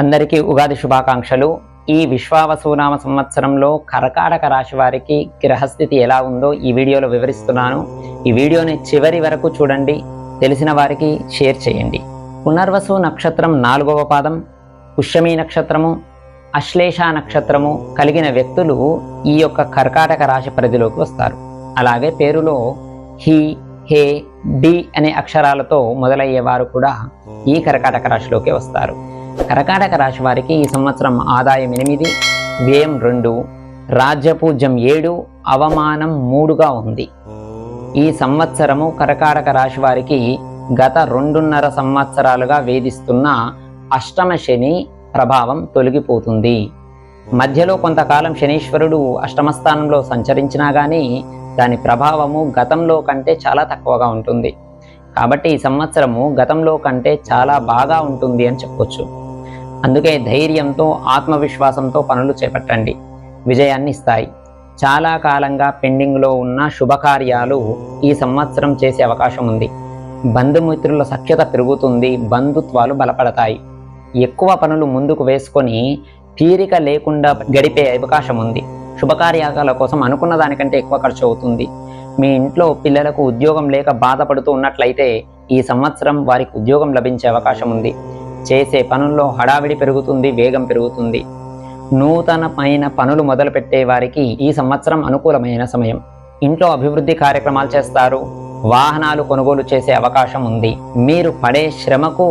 అందరికీ ఉగాది శుభాకాంక్షలు. ఈ విశ్వావసునామ సంవత్సరంలో కర్కాటక రాశి వారికి గ్రహస్థితి ఎలా ఉందో ఈ వీడియోలో వివరిస్తున్నాను. ఈ వీడియోని చివరి వరకు చూడండి. తెలిసిన వారికి షేర్ చేయండి. పునర్వసు నక్షత్రం నాలుగవ పాదం పుష్యమి నక్షత్రము అశ్లేష నక్షత్రము కలిగిన వ్యక్తులు ఈ యొక్క కర్కాటక రాశి పరిధిలోకి వస్తారు. అలాగే పేరులో హి హే డి అనే అక్షరాలతో మొదలయ్యే వారు కూడా ఈ కర్కాటక రాశిలోకి వస్తారు. కర్కాటక రాశి వారికి ఈ సంవత్సరం ఆదాయం ఎనిమిది వ్యయం రెండు రాజ్యపూజ్యం ఏడు అవమానం మూడుగా ఉంది. ఈ సంవత్సరము కర్కాటక రాశి వారికి గత రెండున్నర సంవత్సరాలుగా వేధిస్తున్న అష్టమ శని ప్రభావం తొలగిపోతుంది. మధ్యలో కొంతకాలం శనీశ్వరుడు అష్టమస్థానంలో సంచరించినా కానీ దాని ప్రభావము గతంలో కంటే చాలా తక్కువగా ఉంటుంది. కాబట్టి ఈ సంవత్సరము గతంలో కంటే చాలా బాగా ఉంటుంది అని చెప్పొచ్చు. అందుకే ధైర్యంతో ఆత్మవిశ్వాసంతో పనులు చేపట్టండి. విజయాన్ని ఇస్తాయి. చాలా కాలంగా పెండింగ్లో ఉన్న శుభకార్యాలు ఈ సంవత్సరం చేసే అవకాశం ఉంది. బంధుమిత్రుల సఖ్యత పెరుగుతుంది బంధుత్వాలు బలపడతాయి. ఎక్కువ పనులు ముందుకు వేసుకొని తీరిక లేకుండా గడిపే అవకాశం ఉంది. శుభకార్యాల కోసం అనుకున్న దానికంటే ఎక్కువ ఖర్చు అవుతుంది. మీ ఇంట్లో పిల్లలకు ఉద్యోగం లేక బాధపడుతూ ఉన్నట్లయితే ఈ సంవత్సరం వారికి ఉద్యోగం లభించే అవకాశం ఉంది. చేసే పనుల్లో హడావిడి పెరుగుతుంది వేగం పెరుగుతుంది. నూతనమైన పనులు మొదలుపెట్టే వారికి ఈ సంవత్సరం అనుకూలమైన సమయం. ఇంట్లో అభివృద్ధి కార్యక్రమాలు చేస్తారు వాహనాలు కొనుగోలు చేసే అవకాశం ఉంది. మీరు పడే శ్రమకు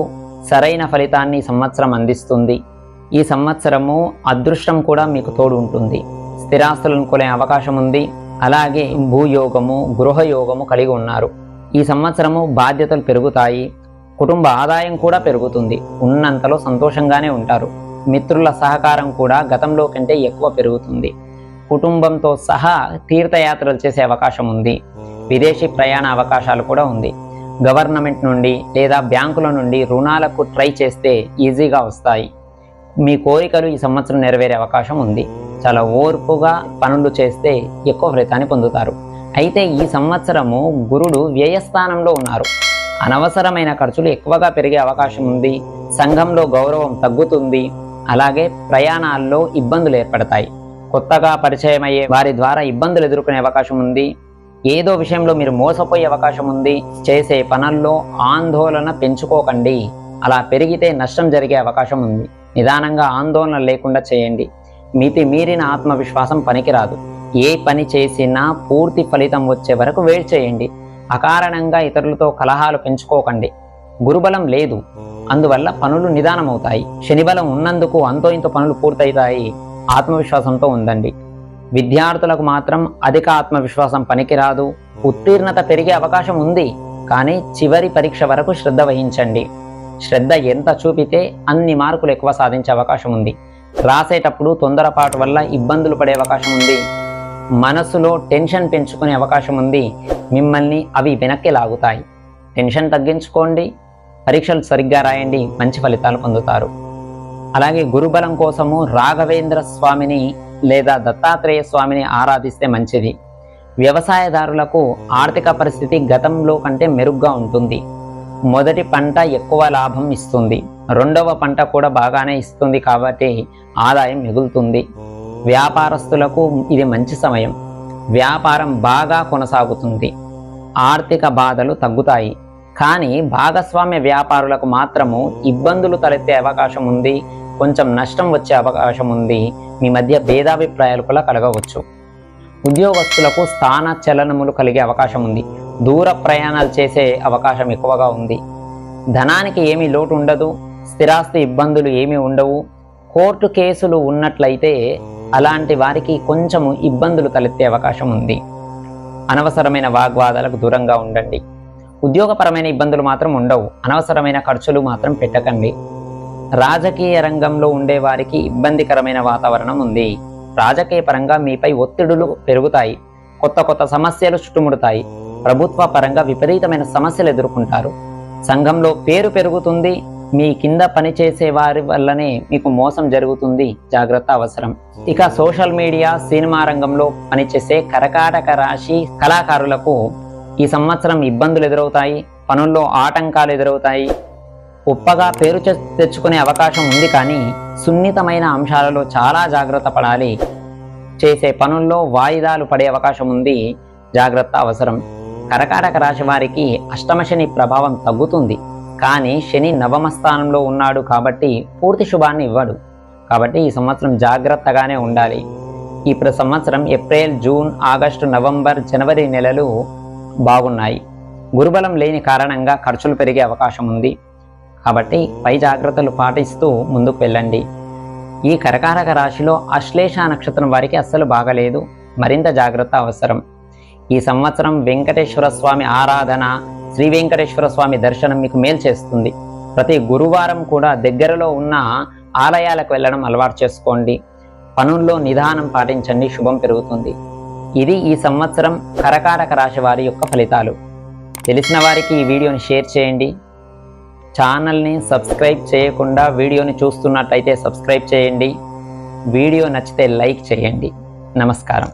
సరైన ఫలితాన్ని సంవత్సరం అందిస్తుంది. ఈ సంవత్సరము అదృష్టం కూడా మీకు తోడు ఉంటుంది. స్థిరాస్తులను కొనే అవకాశం ఉంది. అలాగే భూయోగము గృహయోగము కలిగి ఉన్నారు. ఈ సంవత్సరము బాధ్యతలు పెరుగుతాయి. కుటుంబ ఆదాయం కూడా పెరుగుతుంది. ఉన్నంతలో సంతోషంగానే ఉంటారు. మిత్రుల సహకారం కూడా గతంలో కంటే ఎక్కువ పెరుగుతుంది. కుటుంబంతో సహా తీర్థయాత్రలు చేసే అవకాశం ఉంది. విదేశీ ప్రయాణ అవకాశాలు కూడా ఉంది. గవర్నమెంట్ నుండి లేదా బ్యాంకుల నుండి రుణాలకు ట్రై చేస్తే ఈజీగా వస్తాయి. మీ కోరికలు ఈ సంవత్సరం నెరవేరే అవకాశం ఉంది. చాలా ఓర్పుగా పనులు చేస్తే ఎక్కువ ఫలితాన్ని పొందుతారు. అయితే ఈ సంవత్సరము గురుడు వ్యయస్థానంలో ఉన్నారు. అనవసరమైన ఖర్చులు ఎక్కువగా పెరిగే అవకాశం ఉంది. సంఘంలో గౌరవం తగ్గుతుంది. అలాగే ప్రయాణాల్లో ఇబ్బందులు ఏర్పడతాయి. కొత్తగా పరిచయం అయ్యే వారి ద్వారా ఇబ్బందులు ఎదుర్కొనే అవకాశం ఉంది. ఏదో విషయంలో మీరు మోసపోయే అవకాశం ఉంది. చేసే పనుల్లో ఆందోళన పెంచుకోకండి. అలా పెరిగితే నష్టం జరిగే అవకాశం ఉంది. నిదానంగా ఆందోళన లేకుండా చేయండి. మితి మీరిన ఆత్మవిశ్వాసం పనికిరాదు. ఏ పని చేసినా పూర్తి ఫలితం వచ్చే వరకు వెయిట్ చేయండి. అకారణంగా ఇతరులతో కలహాలు పెంచుకోకండి. గురుబలం లేదు. అందువల్ల పనులు నిదానమవుతాయి. శనిబలం ఉన్నందుకు అంతో ఇంత పనులు పూర్తవుతాయి. ఆత్మవిశ్వాసంతో ఉందండి. విద్యార్థులకు మాత్రం అధిక ఆత్మవిశ్వాసం పనికిరాదు. ఉత్తీర్ణత పెరిగే అవకాశం ఉంది. కానీ చివరి పరీక్ష వరకు శ్రద్ధ వహించండి. శ్రద్ధ ఎంత చూపితే అన్ని మార్కులు ఎక్కువ సాధించే అవకాశం ఉంది. రాసేటప్పుడు తొందరపాటు వల్ల ఇబ్బందులు పడే అవకాశం ఉంది. మనసులో టెన్షన్ పెంచుకునే అవకాశం ఉంది. మిమ్మల్ని అవి వెనక్కి లాగుతాయి. టెన్షన్ తగ్గించుకోండి. పరీక్షలు సరిగ్గా రాయండి. మంచి ఫలితాలు పొందుతారు. అలాగే గురుబలం కోసము రాఘవేంద్ర స్వామిని లేదా దత్తాత్రేయ స్వామిని ఆరాధిస్తే మంచిది. వ్యవసాయదారులకు ఆర్థిక పరిస్థితి గతంలో కంటే మెరుగ్గా ఉంటుంది. మొదటి పంట ఎక్కువ లాభం ఇస్తుంది. రెండవ పంట కూడా బాగానే ఇస్తుంది కాబట్టి ఆదాయం మిగులుతుంది. వ్యాపారస్తులకు ఇది మంచి సమయం. వ్యాపారం బాగా కొనసాగుతుంది. ఆర్థిక బాధలు తగ్గుతాయి. కానీ భాగస్వామ్య వ్యాపారులకు మాత్రము ఇబ్బందులు తలెత్తే అవకాశం ఉంది. కొంచెం నష్టం వచ్చే అవకాశం ఉంది. మీ మధ్య భేదాభిప్రాయాలు కూడా కలగవచ్చు. ఉద్యోగస్తులకు స్థాన చలనములు కలిగే అవకాశం ఉంది. దూర ప్రయాణాలు చేసే అవకాశం ఎక్కువగా ఉంది. ధనానికి ఏమీ లోటు ఉండదు. స్థిరాస్తి ఇబ్బందులు ఏమీ ఉండవు. కోర్టు కేసులు ఉన్నట్లయితే అలాంటి వారికి కొంచెము ఇబ్బందులు తలెత్తే అవకాశం ఉంది. అనవసరమైన వాగ్వాదాలకు దూరంగా ఉండండి. ఉద్యోగపరమైన ఇబ్బందులు మాత్రం ఉండవు. అనవసరమైన ఖర్చులు మాత్రం పెట్టకండి. రాజకీయ రంగంలో ఉండే వారికి ఇబ్బందికరమైన వాతావరణం ఉంది. రాజకీయ పరంగా మీపై ఒత్తిడులు పెరుగుతాయి. కొత్త కొత్త సమస్యలు చుట్టుముడతాయి. ప్రభుత్వ పరంగా విపరీతమైన సమస్యలు ఎదుర్కొంటారు. సంఘంలో పేరు పెరుగుతుంది. మీ కింద పనిచేసే వారి వల్లనే మీకు మోసం జరుగుతుంది. జాగ్రత్త అవసరం. ఇక సోషల్ మీడియా సినిమా రంగంలో పనిచేసే కరకాటక రాశి కళాకారులకు ఈ సంవత్సరం ఇబ్బందులు ఎదురవుతాయి. పనుల్లో ఆటంకాలు ఎదురవుతాయి. ఉప్పగా పేరు చె- తెచ్చుకునే అవకాశం ఉంది కానీ సున్నితమైన అంశాలలో చాలా జాగ్రత్త పడాలి. చేసే పనుల్లో వాయిదాలు పడే అవకాశం ఉంది. జాగ్రత్త అవసరం. కరకాటక రాశి వారికి అష్టమ శని ప్రభావం తగ్గుతుంది. కానీ శని నవమ స్థానంలో ఉన్నాడు కాబట్టి పూర్తి శుభాన్ని ఇవ్వడు. కాబట్టి ఈ సంవత్సరం జాగ్రత్తగానే ఉండాలి. ఇప్పుడు సంవత్సరం ఏప్రిల్ జూన్ ఆగస్టు నవంబర్ జనవరి నెలలు బాగున్నాయి. గురుబలం లేని కారణంగా ఖర్చులు పెరిగే అవకాశం ఉంది. కాబట్టి పై జాగ్రత్తలు పాటిస్తూ ముందుకు వెళ్ళండి. ఈ కరకారక రాశిలో అశ్లేష నక్షత్రం వారికి అస్సలు బాగలేదు. మరింత జాగ్రత్త అవసరం. ఈ సంవత్సరం వెంకటేశ్వర స్వామి ఆరాధన శ్రీ వెంకటేశ్వర స్వామి దర్శనం మీకు మేలు చేస్తుంది. ప్రతి గురువారం కూడా దగ్గరలో ఉన్న ఆలయాలకు వెళ్ళడం అలవాటు చేసుకోండి. పనుల్లో నిదానం పాటించండి శుభం పెరుగుతుంది. ఇది ఈ సంవత్సరం కరకారక రాశి వారి యొక్క ఫలితాలు. తెలిసిన వారికి ఈ వీడియోని షేర్ చేయండి. ఛానల్ని సబ్స్క్రైబ్ చేయకుండా వీడియోని చూస్తున్నట్టయితే సబ్స్క్రైబ్ చేయండి. వీడియో నచ్చితే లైక్ చేయండి. నమస్కారం.